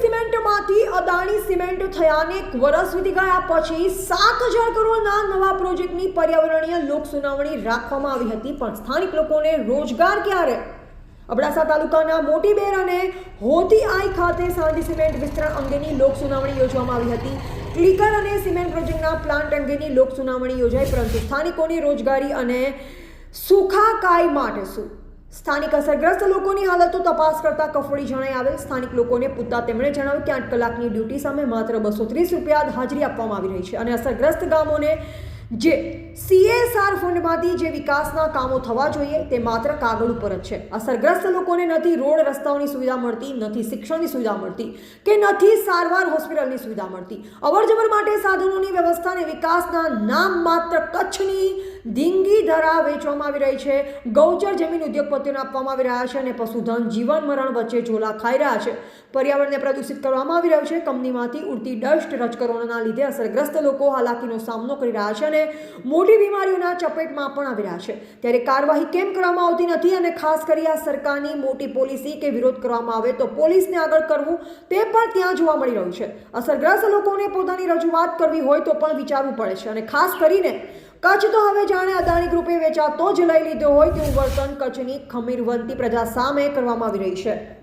સિમેન્ટમાંથી Adani cement થયાને એક વર્ષ વીતી ગયા પછી સાત હજાર કરોડના નવા પ્રોજેક્ટની પર્યાવરણીય લોક સુનાવણી રાખવામાં આવી હતી, પણ સ્થાનિક લોકોને રોજગાર ક્યારે? અબડાસા તાલુકાના મોટી બેર અને હોતી આઈ ખાતે સાંધી સિમેન્ટ વિસ્તરણ અંગેની લોક સુનાવણી યોજવામાં આવી હતી. ક્લિકર અને સિમેન્ટ પ્રોજેક્ટના પ્લાન્ટ અંગેની લોક સુનાવણી યોજાઈ, પરંતુ સ્થાનિકોની રોજગારી અને સુખાકાઈ માટે શું? સ્થાનિક અસરગ્રસ્ત લોકોની હાલતો તપાસ કરતા કફોડી જણાઈ આવેલ સ્થાનિક લોકોને પૂછતા તેમણે જણાવ્યું કે આઠ કલાકની ડ્યુટી સામે માત્ર બસો ત્રીસ રૂપિયા હાજરી આપવામાં આવી રહી છે અને અસરગ્રસ્ત ગામોને જે સીએસઆર ફંડમાંથી જે વિકાસના કામો થવા જોઈએ તે માત્ર કાગળ ઉપર જ છે. અસરગ્રસ્ત લોકોને નથી, રોડ રસ્તાઓની સુવિધા મળતી નથી, શિક્ષણની સુવિધા મળતી કે નથી, સારવાર, હોસ્પિટલની સુવિધા મળતી. અવરજવર માટે સાધનોની વ્યવસ્થાને વિકાસના નામ માત્ર કચ્છની ધીંગી ધરા વેચવામાં આવી રહી છે. ગૌચર જમીન ઉદ્યોગપતિઓને આપવામાં આવી રહ્યા છે અને પશુધન જીવન મરણ વચ્ચે ઝોલા ખાઈ રહ્યા છે. પર્યાવરણને પ્રદૂષિત કરવામાં આવી રહ્યું છે. કંપનીમાંથી ઉડતી ડસ્ટ રજકરણોના લીધે અસરગ્રસ્ત લોકો હાલાકીનો સામનો કરી રહ્યા છે અને મોટી બીમારીઓના ચપેટમાં પણ આવી રહ્યા છે. ત્યારે કાર્યવાહી કેમ કરવામાં આવતી નથી અને ખાસ કરી આ સરકારની મોટી પોલિસી કે વિરોધ કરવામાં આવે તો પોલીસને આગળ કરવું તે પણ ત્યાં જોવા મળી રહ્યું છે. અસરગ્રસ્ત લોકોને પોતાની રજૂઆત કરવી હોય તો પણ વિચારવું પડે છે અને ખાસ કરીને કચ્છ તો હવે જાણે અદાણી ગ્રુપે વેચાતો જ લઈ લીધો હોય તેવું વર્તન કચ્છની ખમીરવંતી પ્રજા સામે કરવામાં આવી રહી છે.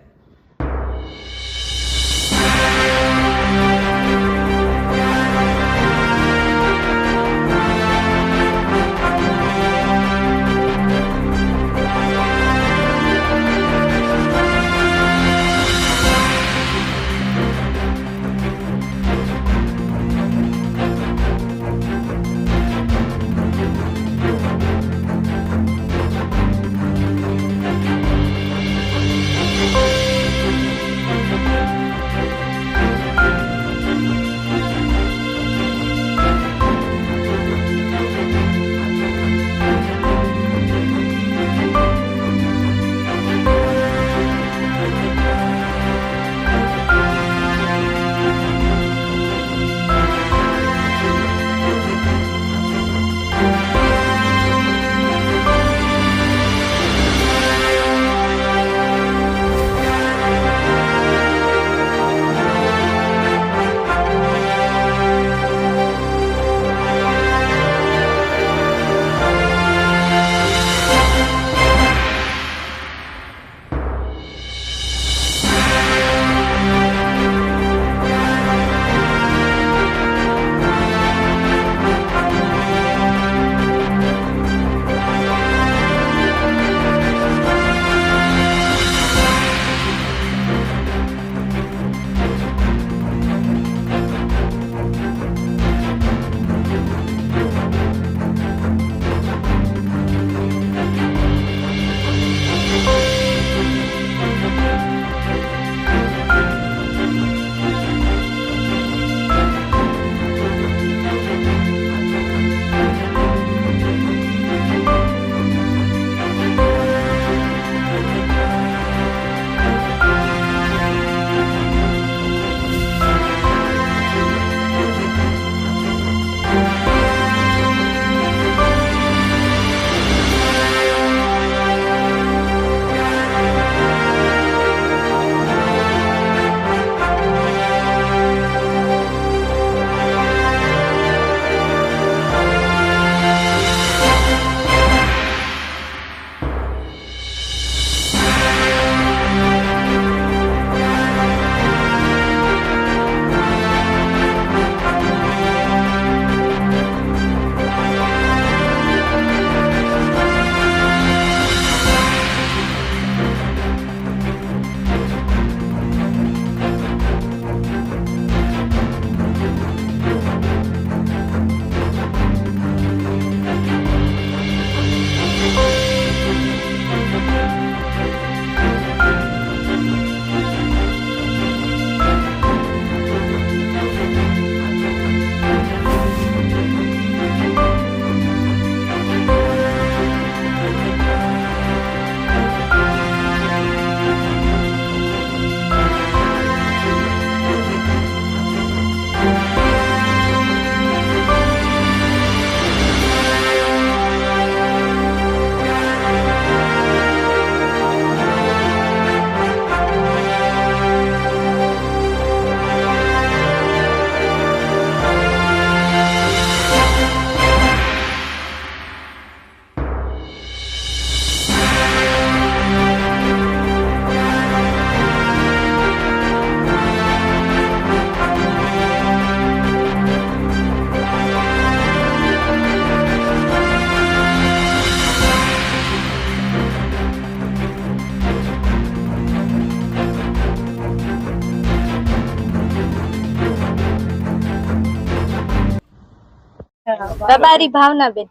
રબારી ભાવનાબેન.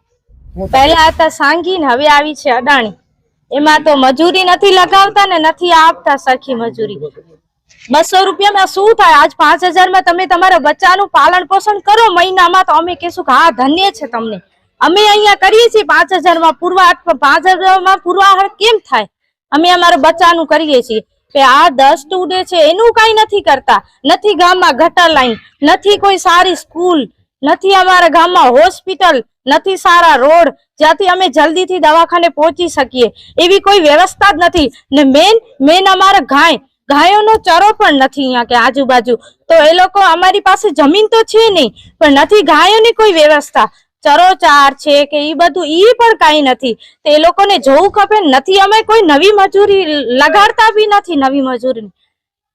પહેલા હતા સાંગી ને હવે આવી છે અડાણી. એમાં તો મજૂરી નથી લગાવતા ને નથી આપતા સરખી મજૂરી. બસો રૂપિયામાં શું થાય? આજ પાંચ હજારમાં તમે તમારા બચ્ચાનું પાલન પોષણ કરો મહિનામાં તો અમે કહેશું કે હા ધન્ય છે તમને. અમે અહીંયા કરીએ છીએ પાંચ હજારમાં પૂર્વા પાંચ હજારમાં પૂર્વાહાર કેમ થાય? અમે અમારા બચ્ચાનું કરીએ છીએ. કે આ દસ ટુડે છે, એનું કઈ નથી કરતા. નથી ગામમાં ગટર લાઈન, નથી કોઈ સારી સ્કૂલ નથી અમારા ગામમાં હોસ્પિટલ, નથી સારા રોડ, જ્યાંથી અમે જલ્દીથી દવાખાને પહોંચી શકીએ. એવી કોઈ વ્યવસ્થા જ નથી. ને મેન મેન અમારા ગાય, ગાયોનો ચરો પણ નથી અહીંયા કે આજુબાજુ. તો એ લોકો અમારી પાસે જમીન તો છે નહીં, પણ નથી ગાયોની કોઈ વ્યવસ્થા. ચરો ચાર છે કે એ બધું એ પણ કાંઈ નથી. તો એ લોકોને જોવું ખપે, નથી અમે કોઈ નવી મજૂરી લગાડતા બી નથી નવી મજૂરી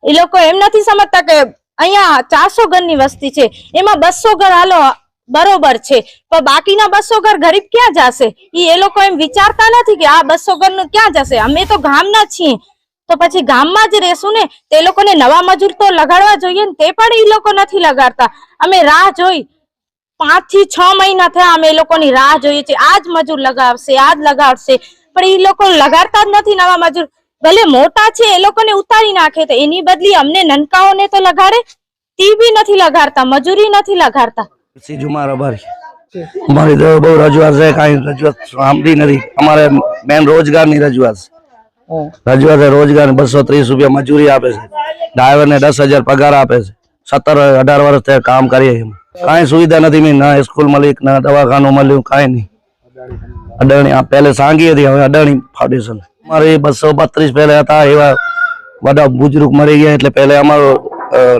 એ લોકો એમ નથી સમજતા કે અહીંયા ચારસો ઘરની વસ્તી છે. એમાં બસો ઘર હાલો, બરોબર છે. પણ બાકીના બસો ઘર ગરીબ ક્યાં જશે? એ લોકો એમ વિચારતા નથી કે આ બસો ઘરનું ક્યાં જશે? અમે તો ગામના છીએ. તો પછી ગામમાં જ રહેશું ને? તે લોકોને નવા મજૂર તો લગાડવા જોઈએ ને, તે પણ ઈ લોકો નથી લગાડતા. અમે રાહ જોઈ. પાંચથી છ મહિના થયા અમે એ લોકોની રાહ જોઈએ છીએ. આજ મજૂર લગાવશે, આજ લગાવશે પણ ઈ લોકો લગાડતા જ નથી નવા મજૂર. ભલે મોટા છે, એ લોકોને ઉતારી નાખે તો એની બદલી અમને નનકાઓને તો લગાડે, તી બી નથી લગાડતા, મજૂરી નથી લગાડતા. અમારી તો બહુ રજૂઆત છે, કાંઈ રજૂઆત સાંભળી નથી. અમારે મેન રોજગારની રજૂઆત છે. રજૂઆત રોજગાર બસો ત્રીસ રૂપિયા મજૂરી આપે છે. ડ્રાઈવરને દસ હજાર પગાર આપે છે. સત્તર, અઢાર વર્ષ કામ કરીએ કાંઈ સુવિધા નથી મેં, ના સ્કૂલ મળી, ના દવાખાનું મળ્યું, કાંઈ નહીં. અડાણી પહેલે સાંગી હતી, હવે અડાણી ફાઉન્ડેશન અમારે બસો બત્રીસ પહેલા હતા એવા બધા બુજુર્ગ મરી ગયા એટલે પહેલે અમારો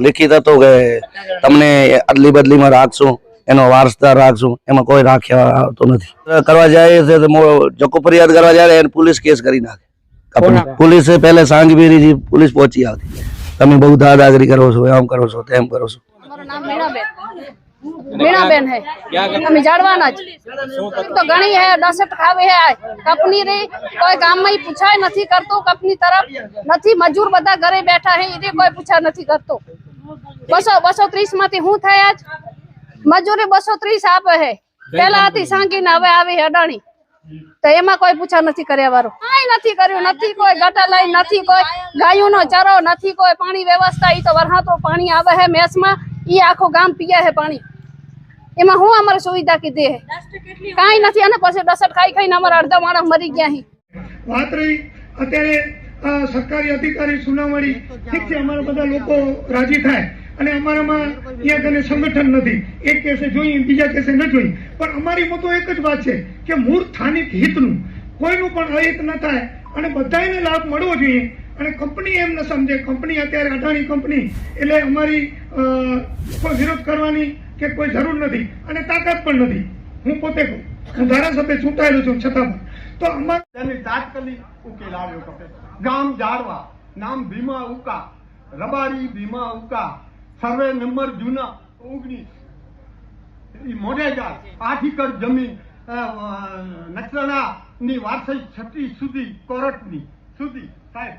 લિખિત હતો કે તમને અદલી બદલીમાં રાખશું એનો વારસદાર રાખશું એમાં કોઈ રાખ્યા આવતો નથી. કરવા જાય છે તો મો- ફરિયાદ કરવા જાય એને પોલીસ કેસ કરી નાખે. પોલીસે પહેલે સાંગવીરી પોલીસ પહોંચી આવતી. તમે બહુ દાદાગીરી કરો છો એમ કરો છો તેમ કરો છો. મારું નામ મીણાબેન હે. અમે જાડવાના જ. તો ઘણી હે દસટ ખાવે હે કંપની રે કોઈ ગામમાં પૂછાય નથી કરતું કંપની તરફ નથી. મજૂર બધા ઘરે બેઠા હે એને કોઈ પૂછા નથી કરતો. બસો બસો ત્રીસમાંથી હું થયા જ મજૂરી બસો ત્રીસ આપે હે. પેલા હતી સાંગી ને હવે આવી હે અડાણી. તો એમાં કોઈ પૂછા નથી કર્યા વાળું. કઈ નથી કર્યું નથી કોઈ ગટર લાઈન નથી કોઈ ગાયોનો ચરો નથી કોઈ પાણી વ્યવસ્થા. ઈ તો વરહાતો પાણી આવે હે મેસમાં. ઈ આખું ગામ પીએ હે પાણી. એમાં હું અમારે સુવિધા કીધી હે? કાંઈ નથી અને પછી ડસટ ખાઈ ખાઈને અમારા અડધા માણસ મરી ગયા હી. વાત રહી અત્યારે સરકારી અધિકારી સુનાવણી ઠીક છે અમારા બધા લોકો રાજી થાય અને અમારામાં અહીંયા કને સંગઠન નથી. એક કેસે જોઈએ બીજા કેસે ન જોઈએ પણ અમારી મતો એક જ વાત છે કે મૂળ સ્થાનિક હિતનું કોઈનું પણ અહિત ન થાય અને બધાને લાભ મળવો જોઈએ. અને કંપની એમ ન સમજે. કંપની અત્યારે અદાણી કંપની એટલે અમારી વિરોધ કરવાની કે કોઈ જરૂર નથી અને તાકાત પણ નથી. હું પોતે કહું હું ધારાસભ્ય ચૂંટાયેલો છું છતાં પણ. તો અમારે તાત્કાલિક ઉકેલ આવ્યો કપે ગામ જાળવા નામ ભીમા ઉકા રબારી ભીમા ઉકા સર્વે નંબર જૂના ઓગણીસ. ઈ આઠ એકર જમીન નચરણા ની વાર્ષિક વારસાઈ છત્રી સુધી કોરટની સુધી. સાહેબ.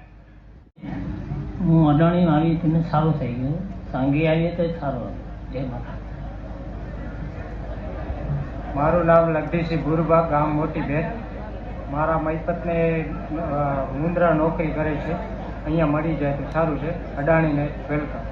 હું અડાણી આવી હતી સારું થઈ ગયું. સાંગી આવીએ તો સારું જય માતા મારું નામ લગડીસિંહ ભુરબા ગામ મોટી ભેટ. મારા મૈપતને મુંદ્રા નોકરી કરે છે. અહીંયા મળી જાય તો સારું છે. અડાણીને વેલકમ